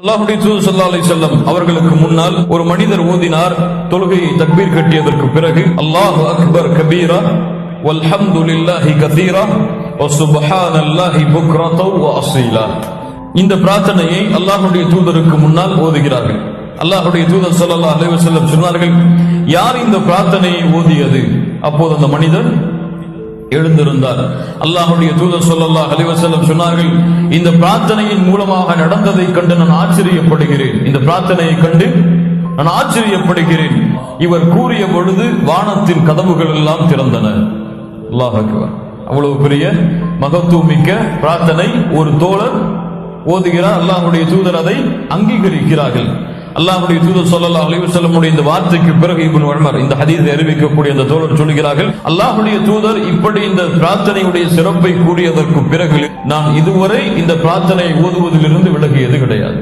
அல்லாஹுடைய தூது சல்லா அலி செல்லம் அவர்களுக்கு முன்னால் ஒரு மனிதர் ஓதினார் தொழுகையை தக்பீர் கட்டியதற்கு பிறகு அல்லாஹு அக்பர் கபீரா வல்ஹம்துலில்லாஹி கதீரா வசுப்ஹானல்லாஹி புக்ரத்தௌ வஅஸீலா இந்த பிரார்த்தனையை அல்லாஹுடைய தூதருக்கு முன்னால் ஓதுகிறார்கள். அல்லாஹுடைய தூதர் சல்லா அலைஹி வஸல்லம் சொன்னார்கள் யார் இந்த பிரார்த்தனையை ஓதியது? அப்போது அந்த மனிதர் எழுந்திருந்தார். அல்லாஹுடைய தூதர் சொல்லல்லா அலிவசல்லம் சொன்னார்கள் இந்த பிரார்த்தனையின் மூலமாக நடந்ததை கண்டு நான் ஆச்சரியப்படுகிறேன். இந்த பிரார்த்தனையை கண்டு நான் ஆச்சரியப்படுகிறேன். இவர் கூறிய பொழுது வானத்தின் கதவுகள் எல்லாம் திறந்தன. அல்லாஹ் அவ்வளவு பெரிய மகத்துவமிக்க பிரார்த்தனை ஒரு தோழர் ஓதுகிறார். அல்லாஹுடைய தூதர் அதை அங்கீகரிக்கிறார்கள். அல்லாஹுடைய தூதர் ஸல்லல்லாஹு சொல்ல வஸல்லமுடைய இந்த வார்த்தைக்கு பிறகு இப்னு உமர் இந்த ஹதீஸை அறிவிக்கக்கூடிய அந்த தோழர் சொல்கிறார்கள் அல்லாஹுடைய தூதர் இப்படி இந்த பிரார்த்தனையுடைய சிறப்பை கூறியதற்கு பிறகு நான் இதுவரை இந்த பிரார்த்தனை ஓதுவதிலிருந்து விலகியது கிடையாது.